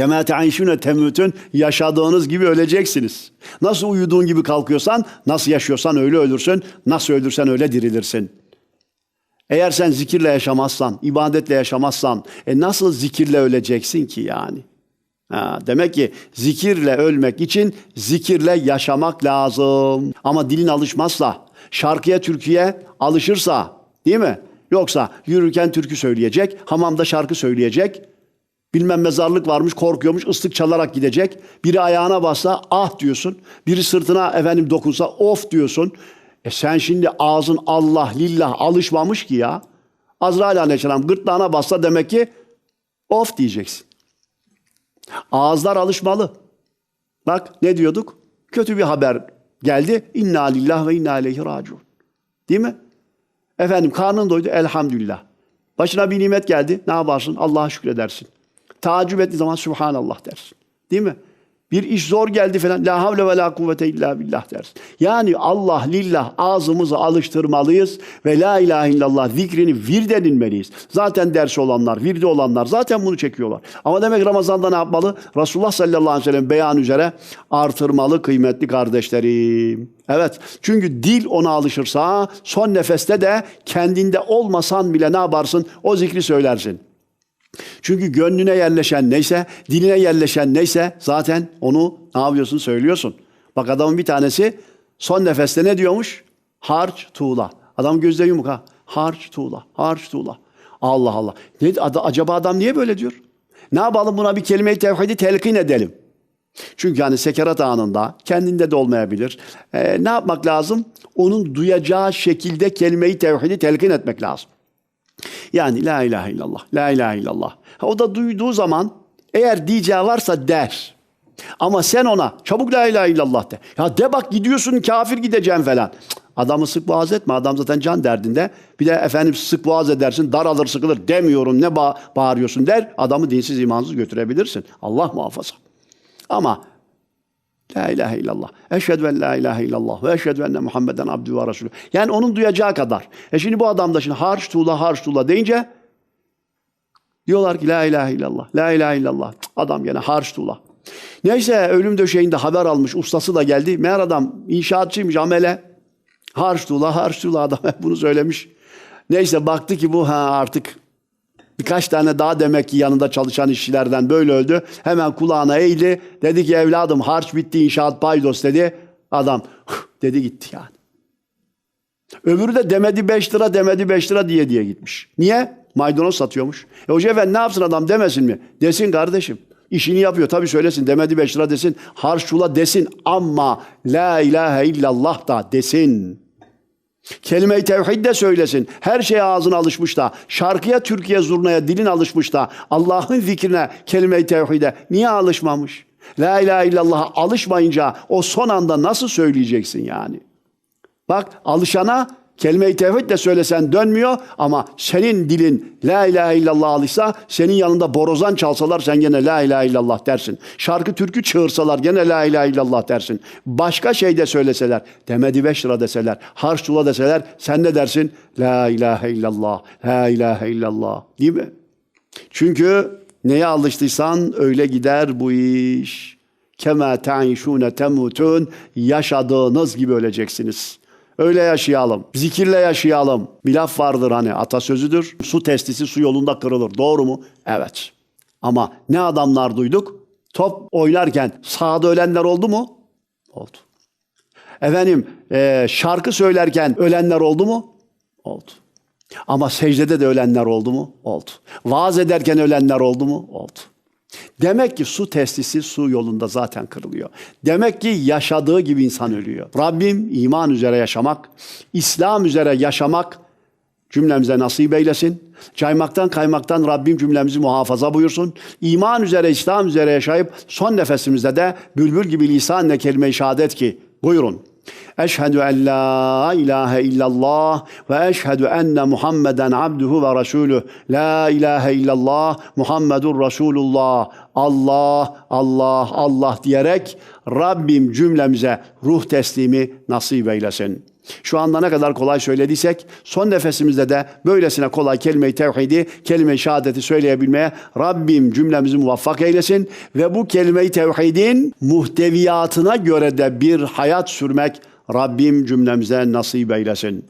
Kema te'ayşune temütün yaşadığınız gibi öleceksiniz. Nasıl uyuduğun gibi kalkıyorsan, nasıl yaşıyorsan öyle ölürsün, nasıl ölürsen öyle dirilirsin. Eğer sen zikirle yaşamazsan, ibadetle yaşamazsan, e nasıl zikirle öleceksin ki yani? Ha, demek ki zikirle ölmek için zikirle yaşamak lazım. Ama dilin alışmazsa, şarkıya, türküye alışırsa, değil mi? Yoksa yürürken türkü söyleyecek, hamamda şarkı söyleyecek, bilmem mezarlık varmış, korkuyormuş, ıslık çalarak gidecek. Biri ayağına bassa ah diyorsun, biri sırtına efendim dokunsa of diyorsun. E sen şimdi ağzın Allah lillah alışmamış ki ya. Azrail aleyhisselam gırtlağına bassa demek ki of diyeceksin. Ağızlar alışmalı. Bak ne diyorduk? Kötü bir haber geldi. İnna lillah ve inna ileyhi raciun. Değil mi? Efendim karnın doydu elhamdülillah. Başına bir nimet geldi. Ne yaparsın? Allah'a şükredersin. Tacip ettiği zaman Subhanallah dersin. Değil mi? Bir iş zor geldi falan. La havle ve la kuvvete illa billah dersin. Yani Allah lillah ağzımızı alıştırmalıyız ve la ilahe illallah zikrini vird edinmeliyiz. Zaten dersi olanlar, virdi olanlar zaten bunu çekiyorlar. Ama demek Ramazan'da ne yapmalı? Resulullah sallallahu aleyhi ve sellem beyan üzere artırmalı kıymetli kardeşlerim. Evet çünkü dil ona alışırsa son nefeste de kendinde olmasan bile ne yaparsın? O zikri söylersin. Çünkü gönlüne yerleşen neyse, diline yerleşen neyse zaten onu ne yapıyorsun söylüyorsun. Bak adamın bir tanesi son nefeste ne diyormuş? Harç tuğla. Adam gözde yumuk ha. Harç tuğla, harç tuğla. Allah Allah. Ne, acaba adam niye böyle diyor? Ne yapalım buna bir kelime-i tevhidi telkin edelim. Çünkü hani sekerat anında kendinde de olmayabilir. Ee, ne yapmak lazım? Onun duyacağı şekilde kelime-i tevhidi telkin etmek lazım. Yani la ilahe illallah, la ilahe illallah. Ha, o da duyduğu zaman eğer diyeceği varsa der. Ama sen ona çabuk la ilahe illallah de. Ya de bak gidiyorsun kafir gideceğim falan. Adamı sık boğaz etme. Adam zaten can derdinde. Bir de efendim sık boğaz edersin. Daralır sıkılır demiyorum ne ba- bağırıyorsun der. Adamı dinsiz imansız götürebilirsin. Allah muhafaza. Ama La ilahe illallah. Eşhedü en la ilahe illallah ve eşhedü enne Muhammeden abdü ve resulü. Yani onun duyacağı kadar. E şimdi bu adam da şimdi harç tuğla harç tuğla deyince diyorlar ki la ilahe illallah. La ilahe illallah. Cık, Adam gene harç tuğla. Neyse ölüm döşeğinde haber almış. Ustası da geldi. Meğer adam inşaatçıymış amele. Harç tuğla harç tuğla adam bunu söylemiş. Neyse baktı ki bu ha artık Birkaç tane daha demek ki yanında çalışan işçilerden böyle öldü. Hemen kulağına eğildi. Dedi ki evladım harç bitti inşaat paydos dedi. Adam dedi gitti yani. Öbürü de demedi 5 lira demedi 5 lira diye diye gitmiş. Niye? Maydanoz satıyormuş. E hoca efendi ne yapsın adam demesin mi? Desin kardeşim. İşini yapıyor tabii söylesin demedi 5 lira desin. Harçula desin ama la ilahe illallah da desin. Kelime-i tevhid de söylesin. Her şeye ağzına alışmış da. Şarkıya, Türkiye, zurnaya dilin alışmış da. Allah'ın zikrine, kelime-i tevhide niye alışmamış? La ilahe illallah'a alışmayınca o son anda nasıl söyleyeceksin yani? Bak alışana kelime-i tevhid de söylesen dönmüyor ama senin dilin la ilahe illallah alışsa senin yanında borazan çalsalar sen gene la ilahe illallah dersin. Şarkı türkü çığırsalar gene la ilahe illallah dersin. Başka şey de söyleseler demedi beş lira deseler harç tula deseler sen ne dersin? La ilahe illallah, la ilahe illallah değil mi? Çünkü neye alıştıysan öyle gider bu iş. Kema ta'işune temutun yaşadığınız gibi öleceksiniz. Öyle yaşayalım. Zikirle yaşayalım. Bir laf vardır hani atasözüdür. Su testisi su yolunda kırılır. Doğru mu? Evet. Ama ne adamlar duyduk? Top oynarken sahada ölenler oldu mu? Oldu. Efendim e, şarkı söylerken ölenler oldu mu? Oldu. Ama secdede de ölenler oldu mu? Oldu. Vaaz ederken ölenler oldu mu? Oldu. Demek ki su testisi su yolunda zaten kırılıyor. Demek ki yaşadığı gibi insan ölüyor. Rabbim iman üzere yaşamak, İslam üzere yaşamak cümlemize nasip eylesin. Caymaktan kaymaktan Rabbim cümlemizi muhafaza buyursun. İman üzere, İslam üzere yaşayıp son nefesimizde de bülbül gibi lisanla kelime-i şehadet ki buyurun. Eşhedü en la ilahe illallah ve eşhedü enne Muhammeden abduhu ve resulüh. La ilahe illallah Muhammedur Resulullah. Allah, Allah, Allah diyerek Rabbim cümlemize ruh teslimi nasip eylesin. Şu anda ne kadar kolay söylediysek son nefesimizde de böylesine kolay kelime-i tevhidi, kelime-i şehadeti söyleyebilmeye Rabbim cümlemizi muvaffak eylesin ve bu kelime-i tevhidin muhteviyatına göre de bir hayat sürmek Rabbim cümlemize nasip eylesin.